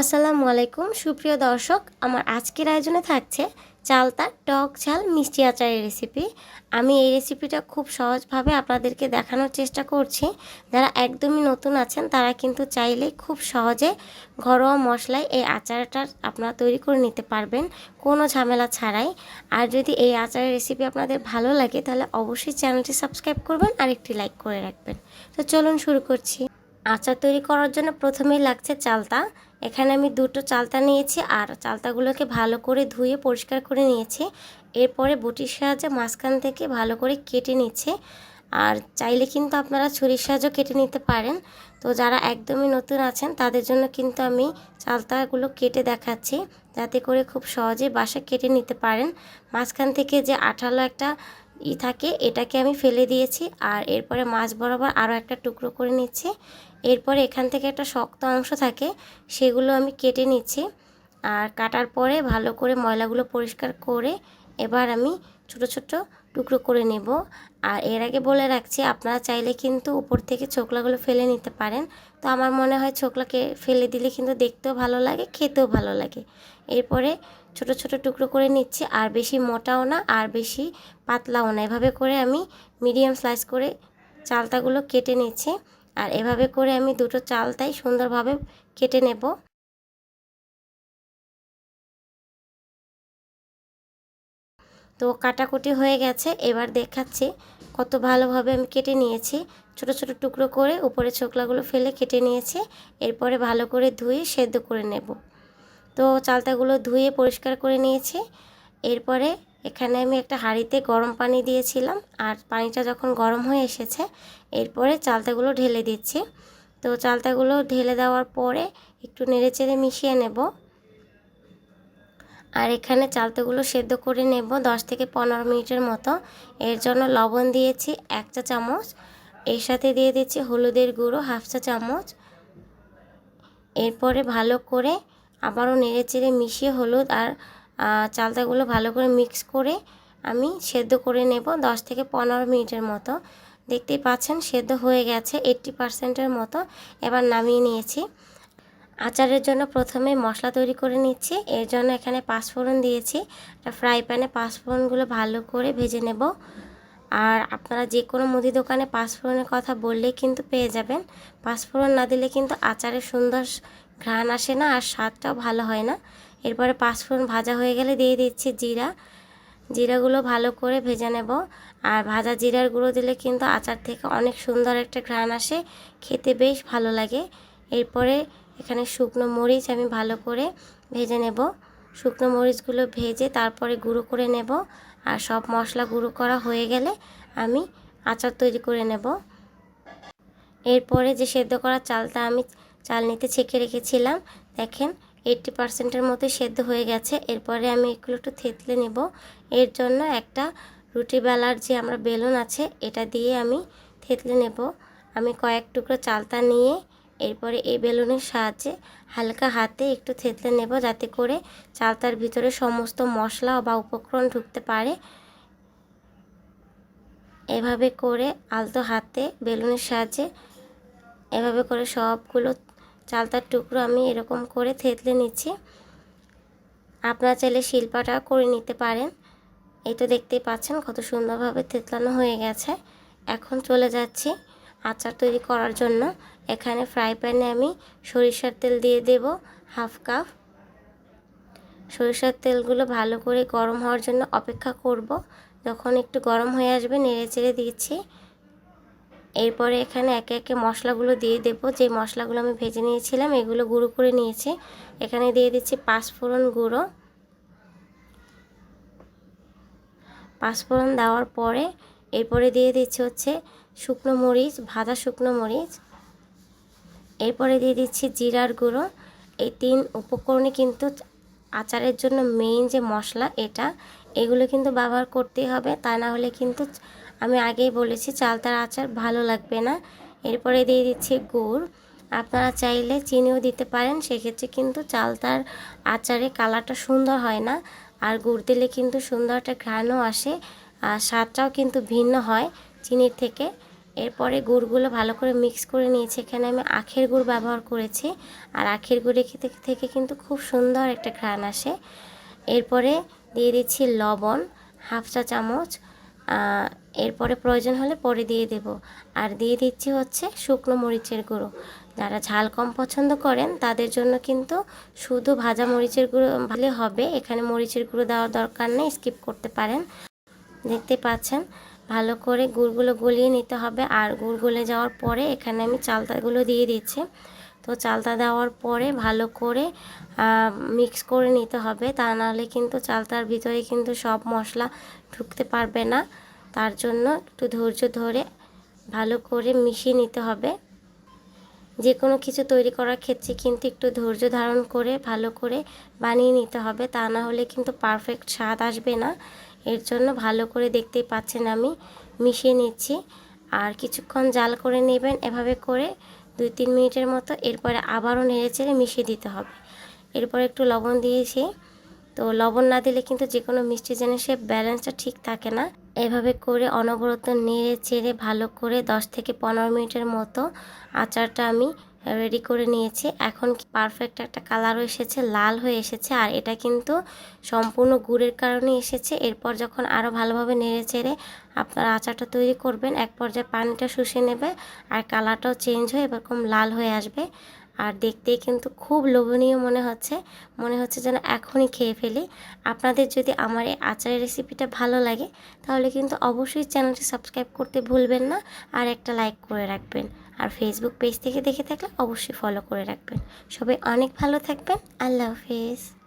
আসসালামু আলাইকুম সুপ্রিয় দর্শক। আমার আজকের আয়োজনে থাকছে চালতা টক ঝাল মিষ্টি আচারের রেসিপি। আমি এই রেসিপিটা খুব সহজভাবে আপনাদেরকে দেখানোর চেষ্টা করছি। যারা একদমই নতুন আছেন, তারা কিন্তু চাইলেই খুব সহজে ঘরোয়া মশলায় এই আচারটা আপনারা তৈরি করে নিতে পারবেন, কোনো ঝামেলা ছাড়াই। আর যদি এই আচারের রেসিপি আপনাদের ভালো লাগে, তাহলে অবশ্যই চ্যানেলটি সাবস্ক্রাইব করবেন আর একটি লাইক করে রাখবেন। তো চলুন শুরু করছি। আচার তৈরি করার জন্য প্রথমেই লাগছে চালতা। এখানে আমি দুটো চালতা নিয়েছি আর চালতাগুলোকে ভালো করে ধুয়ে পরিষ্কার করে নিয়েছি। এরপরে বটির সাহায্যে মাঝখান থেকে ভালো করে কেটে নিচ্ছে। আর চাইলে কিন্তু আপনারা ছুরির সাহায্যে কেটে নিতে পারেন। তো যারা একদমই নতুন আছেন, তাদের জন্য কিন্তু আমি চালতাগুলো কেটে দেখাচ্ছি। যাতে করে খুব সহজে বাসা কেটে নিতে পারেন। মাঝখান থেকে যে আঠালো একটা ই থাকে, এটাকে আমি ফেলে দিয়েছি আর এরপরে মাছ বরাবর আরও একটা টুকরো করে নিচ্ছি। এরপরে এখান থেকে একটা শক্ত অংশ থাকে, সেগুলো আমি কেটে নিচ্ছি আর কাটার পরে ভালো করে ময়লাগুলো পরিষ্কার করে এবার আমি ছোট ছোট টুকরো করে নেব। আর এর আগে বলে রাখছি, আপনারা চাইলে কিন্তু উপর থেকে ছোকলাগুলো ফেলে নিতে পারেন। তো আমার মনে হয় ছোকলাকে ফেলে দিলে কিন্তু দেখতেও ভালো লাগে, খেতেও ভালো লাগে। এরপরে ছোট ছোট টুকরো করে নিচ্ছি, আর বেশি মোটাও না, আর বেশি পাতলাও না। এভাবে করে আমি মিডিয়াম স্লাইস করে চালতাগুলো কেটে নিচ্ছি, আর এভাবে করে আমি দুটো চালতাই সুন্দরভাবে কেটে নেব। তো কাটাকুটি হয়ে গেছে, এবার দেখাচ্ছি কত ভালোভাবে আমি কেটে নিয়েছি। ছোট ছোট টুকরো করে উপরে ছোকলাগুলো ফেলে কেটে নিয়েছি। এরপরে ভালো করে ধুয়ে সেদ্ধ করে নেব। তো চালতাগুলো ধুয়ে পরিষ্কার করে নিয়েছি। এরপরে এখানে আমি একটা হাঁড়িতে গরম পানি দিয়েছিলাম আর পানিটা যখন গরম হয়ে এসেছে, এরপরে চালতাগুলো ঢেলে দিচ্ছি। তো চালতাগুলো ঢেলে দেওয়ার পরে একটু নেড়েচেড়ে মিশিয়ে নেব। আর এখানে চালতাগুলো সেদ্ধ করে নেব দশ থেকে পনেরো মিনিটের মতো। এর জন্য লবণ দিয়েছি এক চা চামচ। এর সাথে দিয়ে দিচ্ছি হলুদের গুঁড়ো হাফ চা চামচ। এরপরে ভালো করে আবারও নেড়েচেড়ে মিশিয়ে হলুদ আর চালতাগুলো ভালো করে মিক্স করে আমি সেদ্ধ করে নেব দশ থেকে পনেরো মিনিটের মতো। দেখতেই পাচ্ছেন সেদ্ধ হয়ে গেছে এইট্টি পারসেন্টের মতো। এবার নামিয়ে নিয়েছি। আচারের জন্য প্রথমে মশলা তৈরি করে নিচ্ছি। এর জন্য এখানে পাঁচফোড়ন দিয়েছি। ফ্রাই প্যানে পাঁচফোড়নগুলো ভালো করে ভেজে নেব। আর আপনারা যে কোনো মুদি দোকানে পাঁচফোড়নের কথা বললেই কিন্তু পেয়ে যাবেন। পাঁচফোড়ন না দিলে কিন্তু আচারের সুন্দর ঘ্রাণ আসে না আর স্বাদটাও ভালো হয় না। এরপরে পাঁচফোড়ন ভাজা হয়ে গেলে দিয়ে দিচ্ছি জিরা। জিরাগুলো ভালো করে ভেজে নেব। আর ভাজা জিরার গুঁড়ো দিলে কিন্তু আচার থেকে অনেক সুন্দর একটা ঘ্রাণ আসে। খেতে বেশ ভালো লাগে। এরপরে এখানে শুকনো মরিচ আমি ভালো করে ভেজে নেব। শুকনো মরিচগুলো ভেজে তারপরে গুঁড়ো করে নেব। আর সব মশলা গুঁড়ো করা হয়ে গেলে আমি আচার তৈরি করে নেব। এরপরে যে সেদ্ধ করা চালটা আমি চালনিতে ছেঁকে রেখেছিলাম, দেখেন এইট্টি পার্সেন্টের মতো সেদ্ধ হয়ে গেছে। এরপরে আমি এগুলো একটু থেতলে নেব। এর জন্য একটা রুটি বেলার যে আমরা বেলুন আছে, এটা দিয়ে আমি থেতলে নেব। আমি কয়েক টুকরো চালতা নিয়ে এরপরে এই বেলুনের সাহায্যে হালকা হাতে একটু থেতলে নেব যাতে করে চালতার ভিতরে সমস্ত মশলা বা উপকরণ ঢুকতে পারে। এভাবে করে আলতো হাতে বেলুনের সাহায্যে এভাবে করে সবগুলো চালতার টুকরো আমি এরকম করে থেতলে নিচ্ছি। আপনারা চাইলে শিল্পাটা করে নিতে পারেন। এই তো দেখতেই পাচ্ছেন কত সুন্দরভাবে থেতলানো হয়ে গেছে। এখন চলে যাচ্ছি আচার তৈরি করার জন্য এখানে ফ্রাই প্যানে আমি সরিষার তেল দিয়ে দেব হাফ কাপ সরিষার তেলগুলো ভালো করে গরম হওয়ার জন্য অপেক্ষা করব। যখন একটু গরম হয়ে আসবে, নেড়ে চেড়ে দিচ্ছি। এরপরে এখানে একে একে মশলাগুলো দিয়ে দেব। যে মশলাগুলো আমি ভেজে নিয়েছিলাম, এগুলো গুঁড়ো করে নিয়েছি। এখানে দিয়ে দিচ্ছি পাঁচফোড়ন গুঁড়ো। পাঁচফোড়ন দেওয়ার পরে এরপরে দিয়ে দিচ্ছি হচ্ছে শুকনো মরিচ, ভাজা শুকনো মরিচ। এরপরে দিয়ে দিচ্ছি জিরার গুঁড়ো। এই তিন উপকরণে কিন্তু আচারের জন্য মেইন যে মশলা এটা, এগুলো কিন্তু ব্যবহার করতেই হবে। তা না হলে কিন্তু আমি আগেই বলেছি চালতার আচার ভালো লাগবে না। এরপরে দিয়ে দিচ্ছি গুড়। আপনারা চাইলে চিনিও দিতে পারেন, সেক্ষেত্রে কিন্তু চালতার আচারে কালারটা সুন্দর হয় না। আর গুড় দিলে কিন্তু সুন্দর একটা ঘ্রাণও আসে। আর স্বাদটাও কিন্তু ভিন্ন হয় চিনির থেকে। এরপরে গুড়গুলো ভালো করে মিক্স করে নিয়েছি। এখানে আমি আখের গুড় ব্যবহার করেছি। আর আখের গুড়ে থেকে কিন্তু খুব সুন্দর একটা ঘ্রাণ আসে। এরপরে দিয়ে দিচ্ছি লবণ, হাফ চা চামচ। এরপরে প্রয়োজন হলে পরে দিয়ে দেব। আর দিয়ে দিচ্ছি হচ্ছে শুকনো মরিচের গুঁড়ো। যারা ঝাল কম পছন্দ করেন, তাদের জন্য কিন্তু শুধু ভাজা মরিচের গুঁড়ো ভালো হবে। এখানে মরিচের গুঁড়ো দেওয়ার দরকার নেই স্কিপ করতে পারেন। দেখতে পাচ্ছেন? ভালো করে গুড়গুলো গলিয়ে নিতে হবে। আর গুড় গলে যাওয়ার পরে এখানে আমি চালতাগুলো দিয়ে দিচ্ছি। তো চালতা দেওয়ার পরে ভালো করে মিক্স করে নিতে হবে। তা নাহলে কিন্তু চালতার ভিতরে কিন্তু সব মশলা ঢুকতে পারবে না। তার জন্য একটু ধৈর্য ধরে ভালো করে মিশিয়ে নিতে হবে। যে কোনো কিছু তৈরি করার ক্ষেত্রে কিন্তু একটু ধৈর্য ধারণ করে ভালো করে বানিয়ে নিতে হবে। তা না হলে কিন্তু পারফেক্ট স্বাদ আসবে না। এর জন্য ভালো করে দেখতেই পাচ্ছেন আমি মিশিয়ে নিচ্ছি। আর কিছুক্ষণ জাল করে নেবেন, এভাবে করে দুই তিন মিনিটের মতো এরপরে আবারও নেড়ে চেড়ে মিশিয়ে দিতে হবে। এরপর একটু লবণ দিয়েছি। তো লবণ না দিলে কিন্তু যে কোনো মিষ্টি জিনিসের ব্যালেন্সটা ঠিক থাকে না। এভাবে করে অনবরত নেড়ে চেড়ে ভালো করে দশ থেকে পনেরো মিনিটের মতো আচারটা আমি রেডি করে নিয়েছি। এখন পারফেক্ট একটা কালারও এসেছে, লাল হয়ে এসেছে, আর এটা কিন্তু সম্পূর্ণ গুড়ের কারণে এসেছে। এরপর যখন আরও ভালোভাবে নেড়ে চেড়ে আপনারা আচারটা তৈরি করবেন, এক পর্যায়ে পানিটা শুষে নেবে, আর কালারটাও চেঞ্জ হয়ে এরকম লাল হয়ে আসবে। আর দেখতেই কিন্তু খুব লোভনীয় মনে হচ্ছে মনে হচ্ছে যেন এখনই খেয়ে ফেলি। আপনাদের যদি আমার এই আচারের রেসিপিটা ভালো লাগে, তাহলে কিন্তু অবশ্যই চ্যানেলটি সাবস্ক্রাইব করতে ভুলবেন না, আর একটা লাইক করে রাখবেন। আর ফেসবুক পেজ থেকে দেখে থাকলে অবশ্যই ফলো করে রাখবেন। সবাই অনেক ভালো থাকবেন। আল্লাহ হাফিজ।